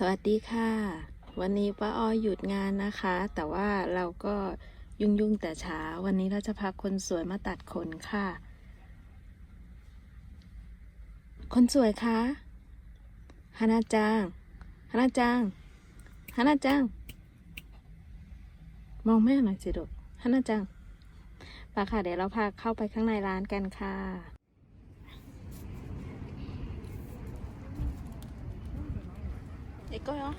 สวัสดีค่ะ วันนี้ป้าอ้อยหยุดงานนะคะ แต่ว่าเราก็ยุ่งยุ่งๆแต่เช้า วันนี้เราจะพาคนสวยมาตัดขนค่ะ คนสวยคะฮานาจังฮานาจังฮานาจัง มองแม่หน่อยสิลูกฮานาจังปาค่ะ เดี๋ยวเราพาเข้าไปข้างในร้านกันค่ะ 내 거야.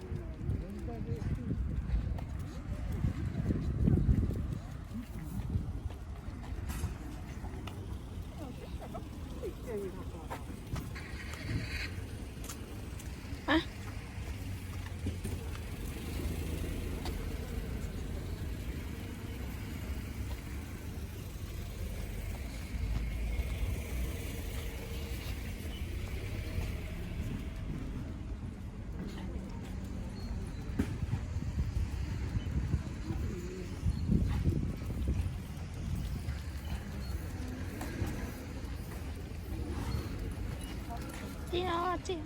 จียวจีย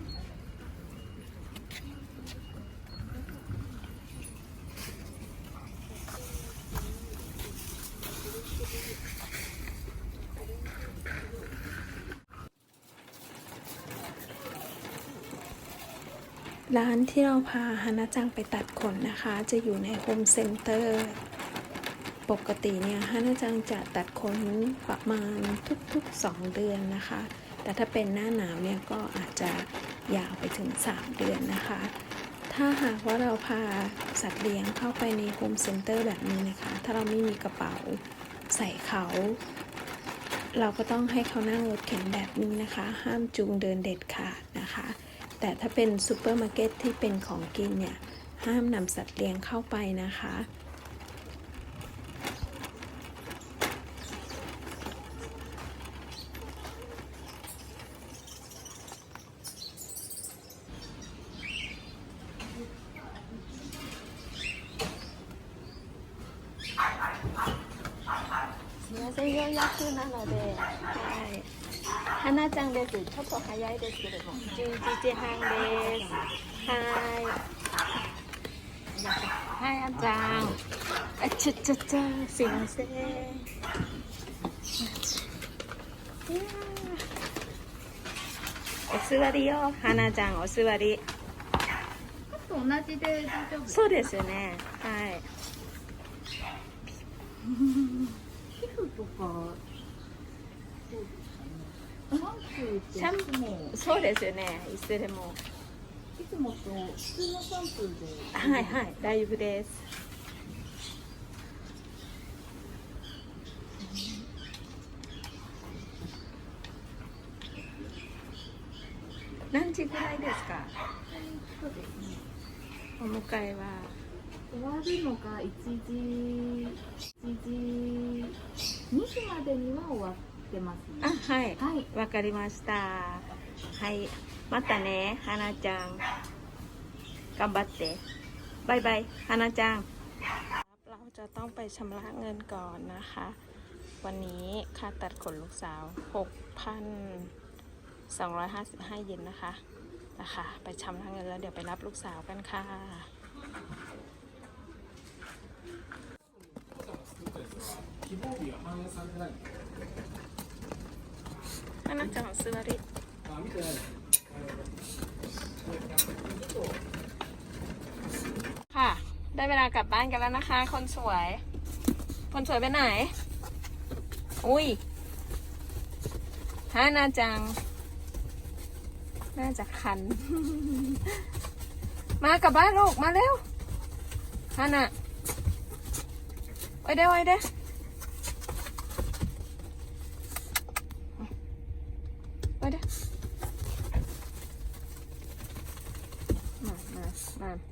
ร้านที่เราพาฮานาจังไปตัดขนนะคะ จะอยู่ในโฮมเซ็นเตอร์ ปกติเนี่ยฮานาจังจะตัดขนประมาณทุกๆ 2 เดือนนะคะ แต่ถ้าเป็นหน้าหนาวเนี่ยก็อาจจะยาวไปถึง 3 เดือนนะคะ ถ้าหากว่าเราพาสัตว์เลี้ยงเข้าไปในโฮมเซ็นเตอร์แบบนี้นะคะ ถ้าเราไม่มีกระเป๋าใส่เขา เราก็ต้องให้เขานั่งรถเข็นแบบนี้นะคะ ห้ามจูงเดินเด็ดขาดนะคะ แต่ถ้าเป็นซูเปอร์มาร์เก็ตที่เป็นของกินเนี่ย ห้ามนำสัตว์เลี้ยงเข้าไปนะคะ すみません、予約なので、はい。花ちゃんです。ちょっと早いですけれども、11時半です。はい。はい、あんちゃん。あ、ちょちょちょ、すいません。いやーお座りよ、花ちゃん、お座り。と同じで大丈夫そうですね。はい。皮膚とかそうですかねシャンプーってシャンいつもそうですよね。いつでも。いつもと普通のシャンプーではいはい、大丈夫です。何時ぐらいですか？そうですねお迎えは終わるのが1時1時2時までには終わってますあねはいはいわかりましたはいまたね花ちゃん頑張ってバイバイ花ちゃんเราจะต้องไปชำระเงินก่อนนะคะ วันนี้ค่าตัดขนลูกสาว 6,255 เยนนะคะนะคะ ไปชำระเงินแล้วเดี๋ยวไปรับลูกสาวกันค่ะ น่ารักจะงของซื้อมาริค่ะ ได้เวลากลับบ้านกันแล้วนะคะ คนสวย คนสวยไปไหน อุ้ยฮะน่าจัง น่าจะคัน มากลับบ้านลูกมาเร็วฮานะไปเด้อโอ้เด้อามามา